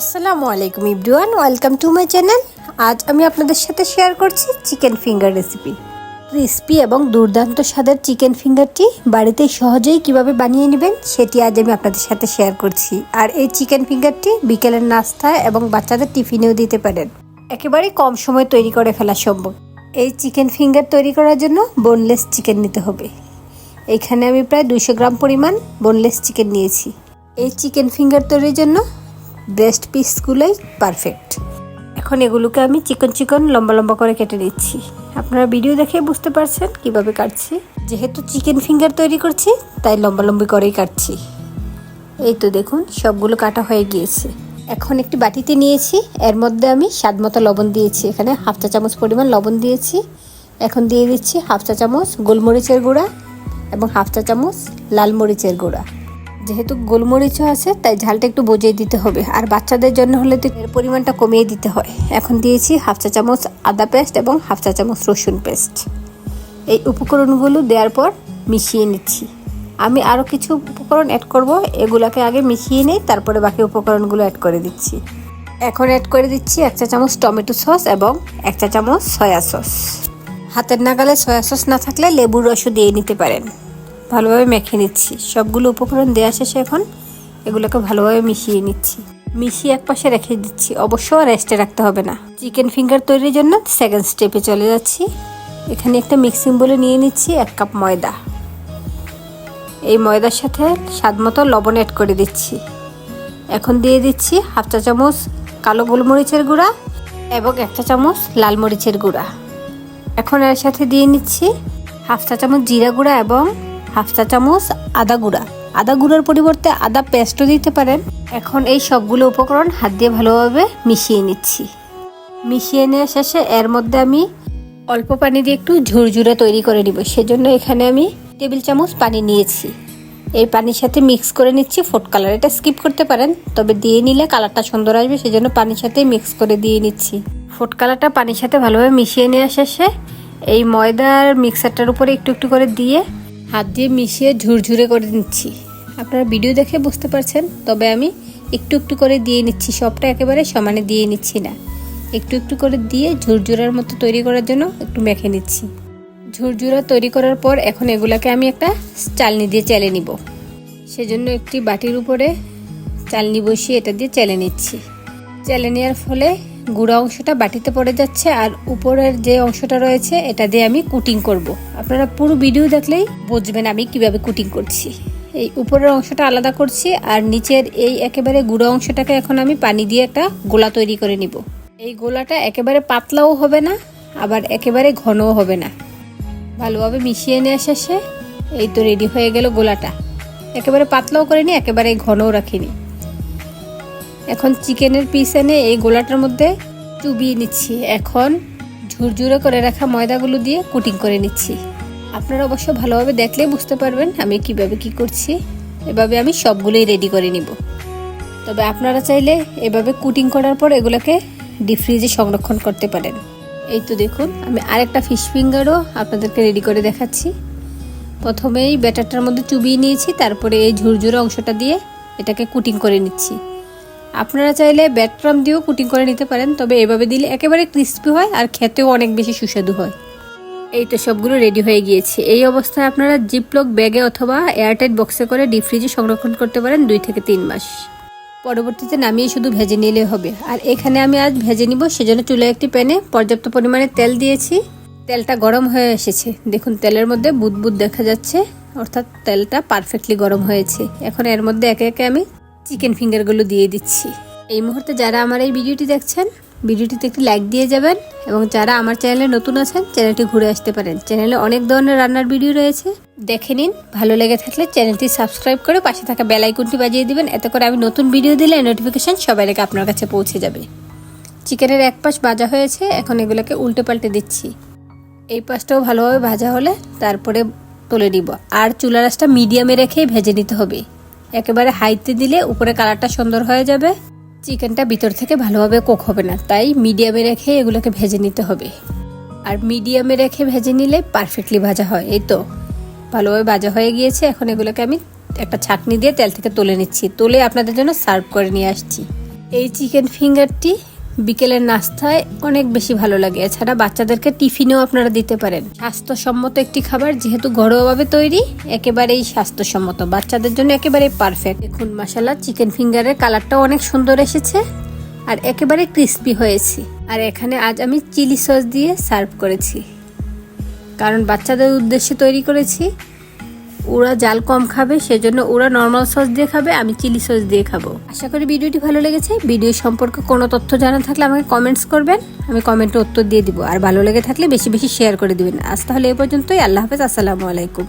আসসালামু আলাইকুম ইব্রুয়ান ওয়েলকাম টু মাই চ্যানেল। আজ আমি আপনাদের সাথে শেয়ার করছি চিকেন ফিঙ্গার রেসিপি। ক্রিসপি এবং দুর্দান্ত স্বাদের চিকেন ফিঙ্গারটি বাড়িতে সহজেই কীভাবে বানিয়ে নেবেন সেটি আজ আমি আপনাদের সাথে শেয়ার করছি। আর এই চিকেন ফিঙ্গারটি বিকেলের নাস্তায় এবং বাচ্চাদের টিফিনেও দিতে পারেন। একেবারে কম সময় তৈরি করে ফেলা সম্ভব। এই চিকেন ফিঙ্গার তৈরি করার জন্য বোনলেস চিকেন নিতে হবে। এখানে আমি প্রায় দুশো গ্রাম পরিমাণ বোনলেস চিকেন নিয়েছি। এই চিকেন ফিঙ্গার তৈরির জন্য ব্রেস্ট পিসগুলোই পারফেক্ট। এখন এগুলোকে আমি চিকন চিকন, লম্বা লম্বা করে কেটে নিচ্ছি। আপনারা ভিডিও দেখে বুঝতে পারছেন কীভাবে কাটছি। যেহেতু চিকেন ফিঙ্গার তৈরি করছি, তাই লম্বা লম্বি করেই কাটছি। এই তো দেখুন, সবগুলো কাটা হয়ে গিয়েছে। এখন একটি বাটিতে নিয়েছি। এর মধ্যে আমি স্বাদ মতো লবণ দিয়েছি। এখানে হাফ চা চামচ পরিমাণ লবণ দিয়েছি। এখন দিয়ে দিচ্ছি হাফ চা চামচ গোলমরিচের গুঁড়া এবং হাফ চা চামচ লাল মরিচের গুঁড়া। যেহেতু গোলমরিচও আছে, তাই ঝালটা একটু বুঝিয়ে দিতে হবে। আর বাচ্চাদের জন্য হলে তো এর পরিমাণটা কমিয়ে দিতে হয়। এখন দিয়েছি হাফ চা চামচ আদা পেস্ট এবং হাফ চা চামচ রসুন পেস্ট। এই উপকরণগুলো দেওয়ার পর মিশিয়ে নিচ্ছি। আমি আরও কিছু উপকরণ অ্যাড করব, এগুলাকে আগে মিশিয়ে নিই তারপরে বাকি উপকরণগুলো অ্যাড করে দিচ্ছি। এখন অ্যাড করে দিচ্ছি এক চা চামচ টমেটো সস এবং এক চা চামচ সয়া সস। হাতের নাগালে সয়া সস না থাকলে লেবুর রসও দিয়ে নিতে পারেন। ভালোভাবে মেখে নিচ্ছি। সবগুলো উপকরণ দেওয়া শেষে এখন এগুলোকে ভালোভাবে মিশিয়ে নিচ্ছি। মিশিয়ে এক পাশে রেখে দিচ্ছি। অবশ্য রেস্টে রাখতে হবে না। চিকেন ফিঙ্গার তৈরির জন্য সেকেন্ড স্টেপে চলে যাচ্ছি। এখানে একটা মিক্সিং বলে নিয়ে নিচ্ছি এক কাপ ময়দা। এই ময়দার সাথে স্বাদ মতো লবণ অ্যাড করে দিচ্ছি। এখন দিয়ে দিচ্ছি হাফ চা চামচ কালো গোলমরিচের গুঁড়া এবং এক চা চামচ লাল মরিচের গুঁড়া। এখন এর সাথে দিয়ে নিচ্ছি হাফ চা চামচ জিরা গুঁড়া এবং হাফ চা চামচ আদা গুঁড়া। আদা গুঁড়োর পরিবর্তে আদা পেস্টও দিতে পারেন। এখন এই সবগুলো উপকরণ হাত দিয়ে ভালোভাবে মিশিয়ে নিচ্ছি। মিশিয়ে নেওয়া শেষে এর মধ্যে আমি অল্প পানি দিয়ে একটু ঝুরঝুরে তৈরি করে নিব। সেজন্য এখানে আমি টেবিল চামচ পানি নিয়েছি। এই পানির সাথে মিক্স করে নিচ্ছি ফুড কালার। এটা স্কিপ করতে পারেন, তবে দিয়ে নিলে কালারটা সুন্দর আসবে, সেজন্য পানির সাথে মিক্স করে দিয়ে নিচ্ছি। ফুড কালারটা পানির সাথে ভালোভাবে মিশিয়ে নেওয়া শেষে এই ময়দার মিক্সারটার উপরে একটু একটু করে দিয়ে হাত দিয়ে মিশিয়ে ঝুরঝুরে করে নিচ্ছি। আপনারা ভিডিও দেখে বুঝতে পারছেন, তবে আমি একটু একটু করে দিয়ে নিচ্ছি। সবটা একেবারে সমানে দিয়ে নিচ্ছি না। একটু একটু করে দিয়ে ঝুরঝুরার মতো তৈরি করার জন্য একটু মেখে নিচ্ছি। ঝুরঝুরা তৈরি করার পর এখন এগুলাকে আমি একটা চালনি দিয়ে চেলে নিব। সেজন্য একটি বাটির উপরে চালনি বসিয়ে এটা দিয়ে চেলে নিচ্ছি। চেলে নেওয়ার ফলে গুঁড়া অংশটা বাটিতে পড়ে যাচ্ছে আর উপরের যে অংশটা রয়েছে, এটা দিয়ে আমি কুটিং করব। আপনারা পুরো ভিডিও দেখলেই বুঝবেন আমি কীভাবে কুটিং করছি। এই উপরের অংশটা আলাদা করছি আর নিচের এই একেবারে গুঁড়ো অংশটাকে এখন আমি পানি দিয়ে একটা গোলা তৈরি করে নিব। এই গোলাটা একেবারে পাতলাও হবে না, আবার একেবারে ঘনও হবে না। ভালোভাবে মিশিয়ে নেওয়া শেষে এই তো রেডি হয়ে গেল গোলাটা। একেবারে পাতলাও করিনি, একেবারে ঘনও রাখিনি। এখন চিকেনের পিস এনে এই গোলাটার মধ্যে চুবিয়ে নিচ্ছি। এখন ঝুরঝুরে করে রাখা ময়দাগুলো দিয়ে কুটিং করে নিচ্ছি। আপনারা অবশ্য ভালোভাবে দেখলে বুঝতে পারবেন আমি কীভাবে কি করছি। এভাবে আমি সবগুলোই রেডি করে নিব। তবে আপনারা চাইলে এভাবে কুটিং করার পর এগুলোকে ডিপ ফ্রিজে সংরক্ষণ করতে পারেন। এই তো দেখুন, আমি আরেকটা ফিশ ফিঙ্গারও আপনাদেরকে রেডি করে দেখাচ্ছি। প্রথমেই ব্যাটারটার মধ্যে চুবিয়ে নিয়েছি, তারপরে এই ঝুরঝুরে অংশটা দিয়ে এটাকে কুটিং করে নিচ্ছি। আপনারা চাইলে ব্যাটরাম দিয়েও কুটিং করে নিতে পারেন, তবে এভাবে দিলে একেবারে ক্রিস্পি হয় আর খেতেও অনেক বেশি সুস্বাদু হয়। এই তো সবগুলো রেডি হয়ে গিয়েছে। এই অবস্থায় আপনারা জিপলক ব্যাগে অথবা এয়ারটাইট বক্সে করে ডিপ ফ্রিজে সংরক্ষণ করতে পারেন দুই থেকে তিন মাস। পরবর্তীতে নামিয়ে শুধু ভেজে নিলে হবে। আর এখানে আমি আজ ভেজে নিব, সেজন্য চুলে একটি প্যানে পর্যাপ্ত পরিমাণে তেল দিয়েছি। তেলটা গরম হয়ে এসেছে। দেখুন, তেলের মধ্যে বুদবুদ দেখা যাচ্ছে, অর্থাৎ তেলটা পারফেক্টলি গরম হয়েছে। এখন এর মধ্যে একে একে আমি চিকেন ফিঙ্গারগুলো দিয়ে দিচ্ছি। এই মুহূর্তে যারা আমার এই ভিডিওটি দেখছেন, ভিডিওটিতে একটি লাইক দিয়ে যাবেন এবং যারা আমার চ্যানেলে নতুন আছেন, চ্যানেলটি ঘুরে আসতে পারেন। চ্যানেলে অনেক ধরনের রান্নার ভিডিও রয়েছে। দেখে নিন, ভালো লেগে থাকলে চ্যানেলটি সাবস্ক্রাইব করে পাশে থাকা বেল বাজিয়ে দিবেন, এতে করে আমি নতুন ভিডিও দিলে নোটিফিকেশান সবাই রেখে আপনার কাছে পৌঁছে যাবে। চিকেনের এক পাশ ভাজা হয়েছে, এখন এগুলোকে উল্টে পাল্টে দিচ্ছি। এই পাশটাও ভালোভাবে ভাজা হলে তারপরে তুলে দিব আর চুলা রাসটা মিডিয়ামে রেখেই ভেজে নিতে হবে। একেবারে হাইতে দিলে উপরে কালারটা সুন্দর হয়ে যাবে। চিকেনটা ভিতর থেকে ভালোভাবে কোক হবে না, তাই মিডিয়ামে রেখে এগুলোকে ভেজে নিতে হবে। আর মিডিয়ামে রেখে ভেজে নিলে পারফেক্টলি ভাজা হয়, এই তো। ভালোভাবে ভাজা হয়ে গিয়েছে, এখন এগুলোকে আমি একটা ছাটনি দিয়ে তেল থেকে তুলে নিচ্ছি। তুলে আপনাদের জন্য সার্ভ করে নিয়ে আসছি। এই চিকেন ফিঙ্গারটি বিকেলের নাস্তায় অনেক বেশি ভালো লাগে। এছাড়া বাচ্চাদেরকে টিফিনেও আপনারা দিতে পারেন। স্বাস্থ্যসম্মত একটি খাবার যেহেতু ঘরোয়াভাবে তৈরি, একেবারেই স্বাস্থ্যসম্মত। বাচ্চাদের জন্য একেবারে পারফেক্ট দেখুন মশালা চিকেন ফিঙ্গারের কালারটাও অনেক সুন্দর এসেছে আর একেবারে ক্রিস্পি হয়েছে। আর এখানে আজ আমি চিলি সস দিয়ে সার্ভ করেছি। কারণ বাচ্চাদের উদ্দেশ্যে তৈরি করেছি। ওরা জাল কম খাবে, সেজন্য ওরা নর্মাল সস দিয়ে খাবে, আমি চিলি সস দিয়ে খাব। আশা করি ভিডিওটি ভালো লেগেছে। ভিডিও সম্পর্কে কোনো তথ্য জানা থাকলে আমাকে কমেন্টস করবেন। আমি কমেন্টে উত্তর দিয়ে দিব। আর ভালো লেগে থাকলে বেশি বেশি শেয়ার করে দিবেন। আজ তাহলে এ পর্যন্তই। আল্লাহ হাফেজ। আসসালামু আলাইকুম।